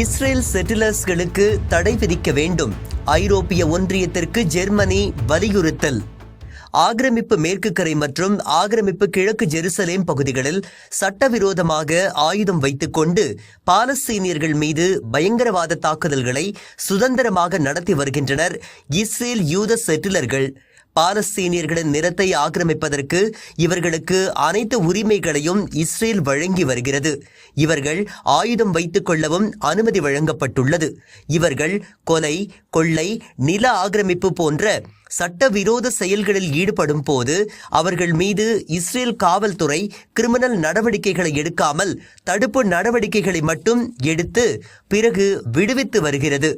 Israel செட்டிலர்ஸ்களுக்கு தடை விதிக்க வேண்டும். ஐரோப்பிய ஒன்றியத்திற்கு ஜெர்மனி வலியுறுத்தல். ஆக்கிரமிப்பு மேற்கு கரை மற்றும் ஆக்கிரமிப்பு கிழக்கு ஜெருசலேம் பகுதிகளில் சட்டவிரோதமாக ஆயுதம் வைத்துக்கொண்டு பாலஸ்தீனியர்கள் மீது பயங்கரவாத தாக்குதல்களை சுதந்திரமாக நடத்தி வருகின்றனர் இஸ்ரேல் யூத செட்டிலர்கள். பாலஸ்தீனியர்களின் நிலத்தை ஆக்கிரமிப்பதற்கு இவர்களுக்கு அனைத்து உரிமைகளையும் இஸ்ரேல் வழங்கி வருகிறது. இவர்கள் ஆயுதம் வைத்துக் கொள்ளவும் அனுமதி வழங்கப்பட்டுள்ளது. இவர்கள் கொலை கொள்ளை நில ஆக்கிரமிப்பு போன்ற சட்டவிரோத செயல்களில் ஈடுபடும் போது அவர்கள் மீது இஸ்ரேல் காவல்துறை கிரிமினல் நடவடிக்கைகளை எடுக்காமல் தடுப்பு நடவடிக்கைகளை மட்டும் எடுத்து பிறகு விடுவித்து வருகிறது.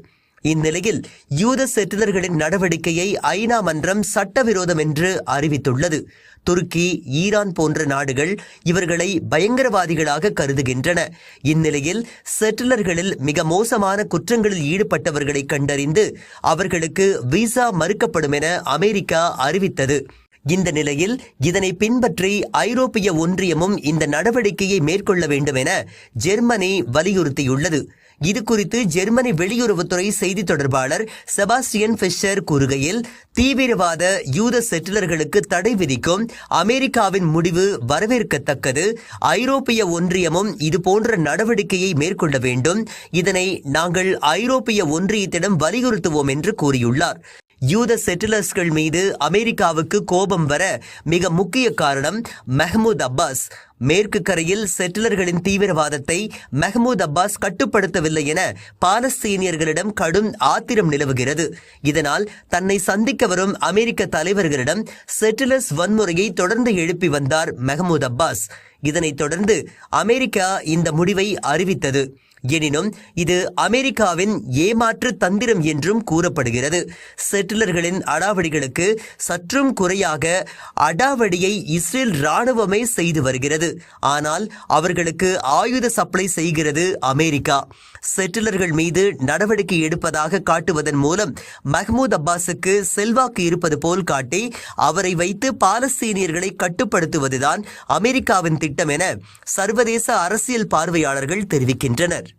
இந்நிலையில் யூத செட்டிலர்களின் நடவடிக்கையை ஐநா மன்றம் சட்டவிரோதம் என்று அறிவித்துள்ளது. துருக்கி ஈரான் போன்ற நாடுகள் இவர்களை பயங்கரவாதிகளாக கருதுகின்றன. இந்நிலையில் செட்டிலர்களில் மிக மோசமான குற்றங்களில் ஈடுபட்டவர்களை கண்டறிந்து அவர்களுக்கு விசா மறுக்கப்படும் என அமெரிக்கா அறிவித்தது. இந்த நிலையில் இதனை பின்பற்றி ஐரோப்பிய ஒன்றியமும் இந்த நடவடிக்கையை மேற்கொள்ள வேண்டும் என ஜெர்மனி வலியுறுத்தியுள்ளது. இது குறித்து ஜெர்மனி வெளியுறவுத்துறை செய்தி தொடர்பாளர் செபாஸ்டியன் ஃபிஷர் கூறுகையில் தீவிரவாத யூத செட்டிலர்களுக்கு தடை விதிக்கும் அமெரிக்காவின் முடிவு வரவேற்கத்தக்கது. ஐரோப்பிய ஒன்றியமும் இதுபோன்ற நடவடிக்கையை மேற்கொள்ள வேண்டும். இதனை நாங்கள் ஐரோப்பிய ஒன்றியத்திடம் வலியுறுத்துவோம் என்று கூறியுள்ளார். யூத செட்டிலர்ஸ்கள் மீது அமெரிக்காவுக்கு கோபம் வர மிக முக்கிய காரணம் மெஹமூத் அப்பாஸ். மேற்கு கரையில் செட்டிலர்களின் தீவிரவாதத்தை மெஹமூத் அப்பாஸ் கட்டுப்படுத்தவில்லை என பாலஸ்தீனியர்களிடம் கடும் ஆத்திரம் நிலவுகிறது. இதனால் தன்னை சந்திக்க வரும் அமெரிக்க தலைவர்களிடம் செட்டிலர்ஸ் வன்முறையை தொடர்ந்து எழுப்பி வந்தார் மெஹமூத் அப்பாஸ். இதனைத் தொடர்ந்து அமெரிக்கா இந்த முடிவை அறிவித்தது. எனினும் இது அமெரிக்காவின் ஏமாற்று தந்திரம் என்றும் கூறப்படுகிறது. செட்டிலர்களின் அடாவடிகளுக்கு சற்றும் குறையாக அடாவடியை இஸ்ரேல் ராணுவமே செய்து வருகிறது. ஆனால் அவர்களுக்கு ஆயுத சப்ளை செய்கிறது அமெரிக்கா. செட்டிலர்கள் மீது நடவடிக்கை எடுப்பதாக காட்டுவதன் மூலம் மஹ்மூத் அப்பாஸுக்கு செல்வாக்கு இருப்பது போல் காட்டி அவரை வைத்து பாலஸ்தீனியர்களை கட்டுப்படுத்துவதுதான் அமெரிக்காவின் திட்டம் என சர்வதேச அரசியல் பார்வையாளர்கள் தெரிவிக்கின்றனர்.